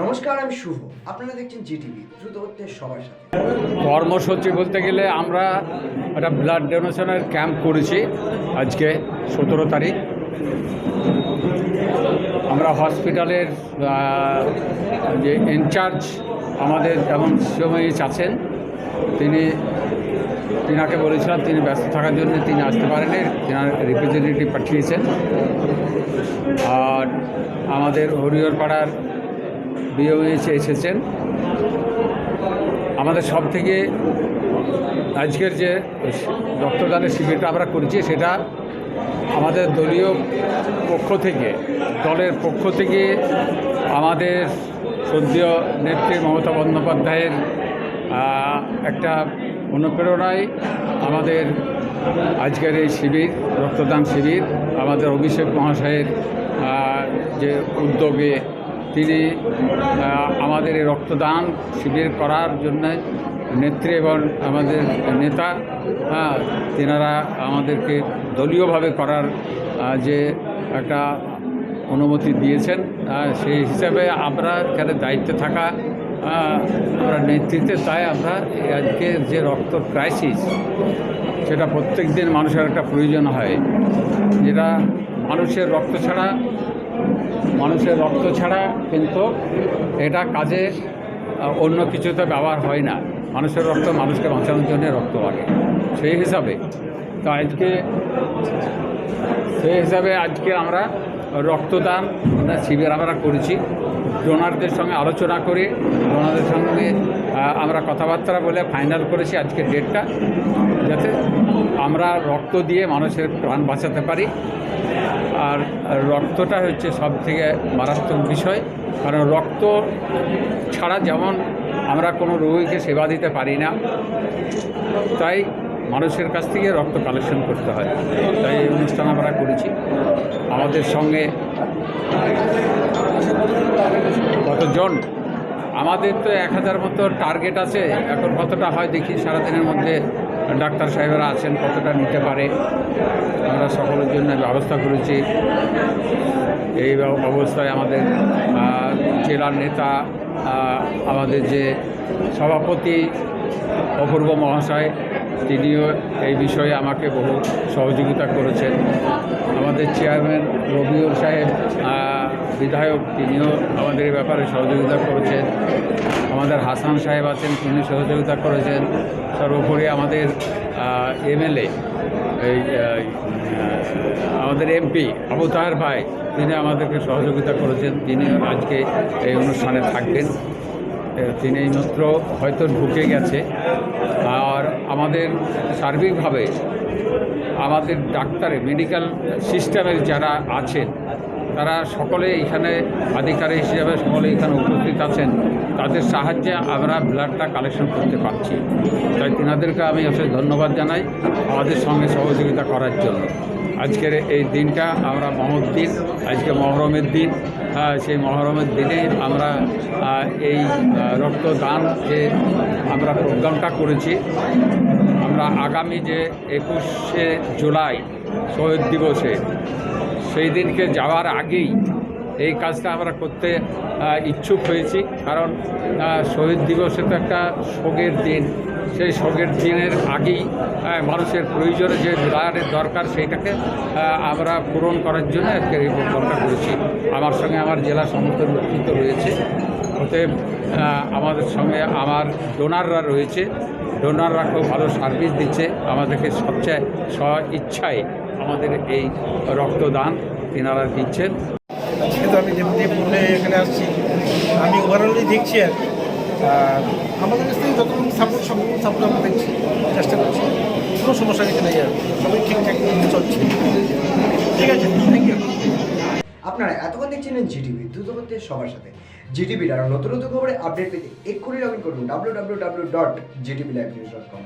নমস্কার, আমি শুভ। আপনারা দেখছেন জিটিভি, দ্রুত হচ্ছে সবার সাথে। কর্মসূচি বলতে গেলে আমরা একটা ব্লাড ডোনেশনের ক্যাম্প করেছি আজকে সতেরো তারিখ। আমরা হসপিটালের যে ইনচার্জ আমাদের যেমন শিবময়ীচ আছেন। তিনি, তিনাকে বলেছিলাম তিনি ব্যস্ত থাকার জন্য তিনি আসতে পারেননি, তিনার রিপ্রেজেন্টেটিভ পাঠিয়েছেন। আর আমাদের হরিহর পাড়ার বিওএইচ এসেছেন। আমাদের সব থেকে আজকের যে রক্তদানের শিবিরটা আমরা করেছি, সেটা আমাদের দলীয় পক্ষ থেকে, দলের পক্ষ থেকে আমাদের সদ্য নেত্রী মমতা বন্দ্যোপাধ্যায়ের একটা অনুপ্রেরণায় আমাদের আজকের এই শিবির, রক্তদান শিবির, আমাদের অভিষেক মহাশয়ের যে উদ্যোগে তিনি আমাদের এই রক্তদান শিবির করার জন্য নেত্রী এবং আমাদের নেতা হ্যাঁ তেনারা আমাদেরকে দলীয়ভাবে করার যে একটা অনুমতি দিয়েছেন সেই হিসাবে আমরা এখানে দায়িত্বে থাকা আমরা নেতৃত্বে, তাই আমরা এই আজকের যে রক্ত ক্রাইসিস সেটা প্রত্যেক দিন মানুষের একটা প্রয়োজন হয়। যেটা মানুষের রক্ত ছাড়া মানুষের রক্ত ছাড়া কিন্তু এটা কাজে অন্য কিছুতে ব্যবহার হয় না। মানুষের রক্ত মানুষকে বাঁচানোর জন্য রক্ত লাগে। সেই হিসাবে তো আজকে, সেই হিসাবে আজকে আমরা রক্তদান শিবির আমরা করেছি। ডোনারদের সঙ্গে আলোচনা করে, ডোনারদের সঙ্গে আমরা কথাবার্তা বলে ফাইনাল করেছি আজকে ডেটটা, যাতে আমরা রক্ত দিয়ে মানুষের প্রাণ বাঁচাতে পারি। আর রক্তটা হচ্ছে সব থেকে মারাত্মক বিষয়। কারণ রক্ত ছাড়া যেমন আমরা কোনো রোগীকে সেবা দিতে পারি না, তাই মানুষের কাছ থেকে রক্ত কালেকশন করতে হয়। তাই এই অনুষ্ঠান আমরা করেছি। আমাদের সঙ্গে কতজন? আমাদের তো এক হাজার মতো টার্গেট আছে। এখন কতটা হয় দেখি সারাদিনের মধ্যে। ডাক্তার সাহেবরা আছেন, কতটা নিতে পারে, আমরা সকলের জন্য ব্যবস্থা করেছি। এই অবস্থায় আমাদের জেলার নেতা আমাদের যে সভাপতি অপূর্ব মহাশয়, তিনিও এই বিষয়ে আমাকে বহু সহযোগিতা করেছেন। আমাদের চেয়ারম্যান রবিউল সাহেব বিধায়ক, তিনিও আমাদের ব্যাপারে সহযোগিতা করেছেন। আমাদের হাসান সাহেব আছেন তিনি সহযোগিতা করেছেন। সর্বোপরি আমাদের এমএলএ, এই আমাদের এমপি আবু তাহের ভাই, তিনি আমাদেরকে সহযোগিতা করেছেন। তিনি আজকে এই অনুষ্ঠানে থাকবেন। তিনি এইমাত্র হয়তো ঢুকে গেছে। আর আমাদের সার্বিকভাবে আমাদের ডাক্তারে, মেডিকেল সিস্টেমের যারা আছেন তারা সকলে এখানে আধিকারিক হিসেবে সকলে এখানে উপস্থিত আছেন। তাদের সাহায্যে আমরা ব্লাডটা কালেকশন করতে পারছি। তাই তিনাদেরকে আমি অশেষ ধন্যবাদ জানাই আমাদের সঙ্গে সহযোগিতা করার জন্য। আজকের এই দিনটা আমরা মহর দিন আজকে মহরমের দিন। আহ, সেই মহরমের দিনে আমরা এই রক্তদান যে আমরা প্রোগ্রামটা করেছি আমরা আগামী যে একুশে জুলাই শহীদ দিবসে। সেই দিনকে যাওয়ার আগেই এই কাজটা আমরা করতে ইচ্ছুক হয়েছি। কারণ শহীদ দিবসে তো একটা শোকের দিন। সেই শোকের দিনের আগেই মানুষের প্রয়োজনে যে ব্লাডের দরকার সেইটাকে আমরা পূরণ করার জন্য আজকে এই প্রোগ্রামটা করেছি। আমার সঙ্গে আমার জেলা সমস্ত নেতৃত্ব রয়েছে। অতএব আমাদের সঙ্গে আমার ডোনাররা রয়েছে। ডোনাররা খুব ভালো সার্ভিস দিচ্ছে। আমাদেরকে সবচেয়ে স্ব, ইচ্ছায় আমাদের এই রক্তদান তেনারা দিচ্ছেন। আজকে তো আমি যেমনি বলে এখানে আসছি আমি ওভারঅলি দেখছি আর কি। আমাদের কাছ থেকে যতটুকু সাপোর্ট সব সাপোর্ট আমরা দেখছি চেষ্টা করছি। কোনো সমস্যা কিছু নেই আর। সবই ঠিকঠাক চলছে। ঠিক আছে থ্যাংক ইউ আপনারা এতক্ষণ দেখছিলেন জিটিভি দ্রুত হচ্ছে সবার সাথে। জিটিভির আরও নতুন নতুন খবরে আপডেট পেতে এক্ষুনি লগ ইন করুন W W W dot GTV live news dot com